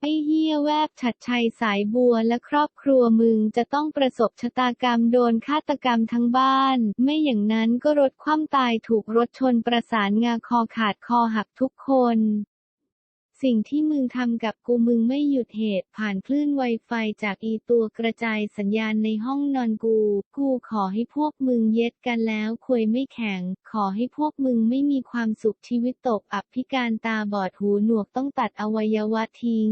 ไอ้เฮี้ยแวบฉัดชัยสายบัวและครอบครัวมึงจะต้องประสบชะตากรรมโดนฆาตกรรมทั้งบ้าน ไม่อย่างนั้นก็รถคว่ำตายถูกรถชนประสานงาคอขาดคอหักทุกคน สิ่งที่มึงทำกับกูมึงไม่หยุดเหตุผ่านคลื่นไวไฟจากอีตัวกระจายสัญญาณในห้องนอนกู กูขอให้พวกมึงเย็ดกันแล้วควยไม่แข็ง ขอให้พวกมึงไม่มีความสุขชีวิตตกอับพิการตาบอดหูหนวกต้องตัดอวัยวะทิ้ง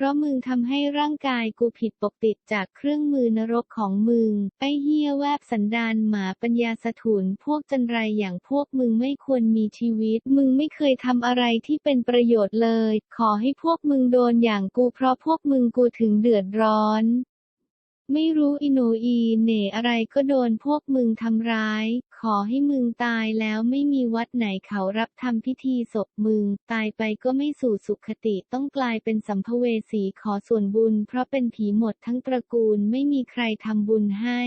เพราะมึงทำให้ร่างกายกูผิดปกติจากเครื่องมือนรกของมึงไอ้เฮียแวบสันดานหมาปัญญาสถุนพวกจันไรอย่างพวกมึงไม่ควรมีชีวิต มึงไม่เคยทำอะไรที่เป็นประโยชน์เลย ขอให้พวกมึงโดนอย่างกูเพราะพวกมึงกูถึงเดือดร้อน ไม่รู้อิโหนอีเหน่อะไรก็โดนพวกมึงทำร้าย ขอให้มึงตายแล้วไม่มีวัดไหนเขารับทำพิธีศพมึง ตายไปก็ไม่สู่สุขติต้องกลายเป็นสัมภเวสีขอส่วนบุญ เพราะเป็นผีหมดทั้งตระกูลไม่มีใครทำบุญให้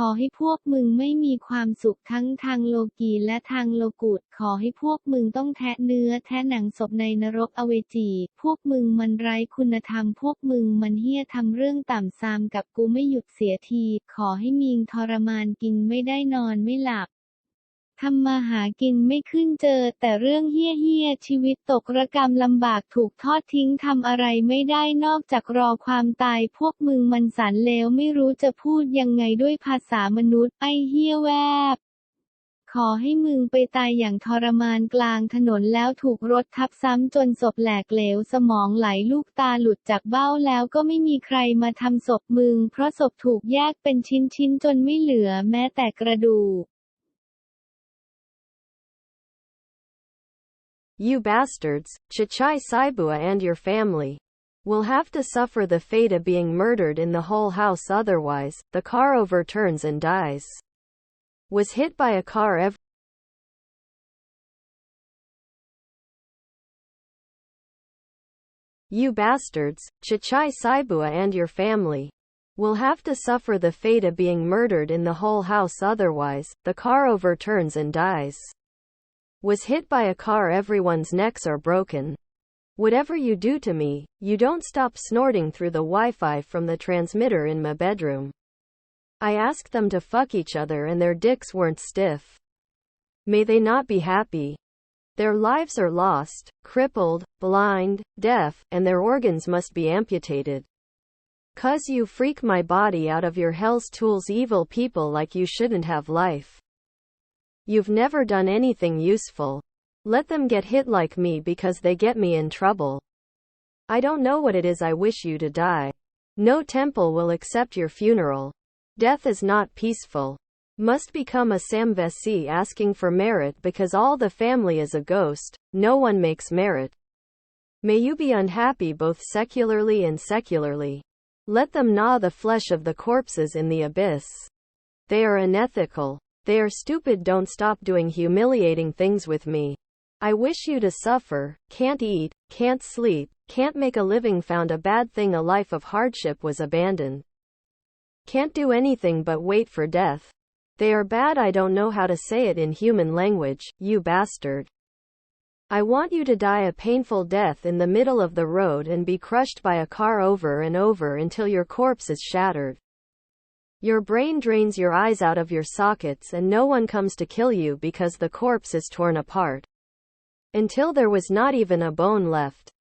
ขอให้พวกมึงไม่มีความสุขทั้งทางโลกีและทางโลกุตขอให้พวกมึงต้องแทะเนื้อแทะหนังศพในนรกอเวจี พวกมึงมันไร้คุณธรรม พวกมึงมันเฮี้ยทำเรื่องต่ำซามกับกูไม่หยุดเสียที ขอให้มิงทรมานกินไม่ได้นอนไม่หลับ ทำมาหากินไม่ขึ้นเจอ แต่เรื่องเฮี้ยเฮี้ยชีวิตตกระกรรมลำบากถูกทอดทิ้งทำอะไรไม่ได้นอกจากรอความตายพวกมึงมันสันเลวไม่รู้จะพูดยังไงด้วยภาษามนุษย์ไอ้เฮี้ยแวบขอให้มึงไปตายอย่างทรมานกลางถนนแล้วถูกรถทับซ้ำจนศพแหลกเหลวสมองไหลลูกตาหลุดจากเบ้าแล้วก็ไม่มีใครมาทำศพมึง เพราะศพถูกแยกเป็นชิ้นๆจนไม่เหลือแม้แต่กระดูก You bastards, Chichai Saibua and your family will have to suffer the fate of being murdered in the whole house otherwise, the car overturns and dies. Was hit by a car every You bastards, Chichai Saibua and your family will have to suffer the fate of being murdered in the whole house otherwise, the car overturns and dies. Was hit by a car everyone's necks are broken. Whatever you do to me, you don't stop snorting through the Wi-Fi from the transmitter in my bedroom. I asked them to fuck each other and their dicks weren't stiff. May they not be happy. Their lives are lost, crippled, blind, deaf, and their organs must be amputated. Cuz you freak my body out of your hell's tools evil people like you shouldn't have life. You've never done anything useful. Let them get hit like me because they get me in trouble. I don't know what it is I wish you to die. No temple will accept your funeral. Death is not peaceful. Must become a Samvesi asking for merit because all the family is a ghost, no one makes merit. May you be unhappy both secularly and secularly. Let them gnaw the flesh of the corpses in the abyss. They are unethical. They are stupid don't stop doing humiliating things with me. I wish you to suffer, can't eat, can't sleep, can't make a living found a bad thing a life of hardship was abandoned. Can't do anything but wait for death. They are bad I don't know how to say it in human language, you bastard. I want you to die a painful death in the middle of the road and be crushed by a car over and over until your corpse is shattered. Your brain drains your eyes out of your sockets and no one comes to kill you because the corpse is torn apart. Until there was not even a bone left.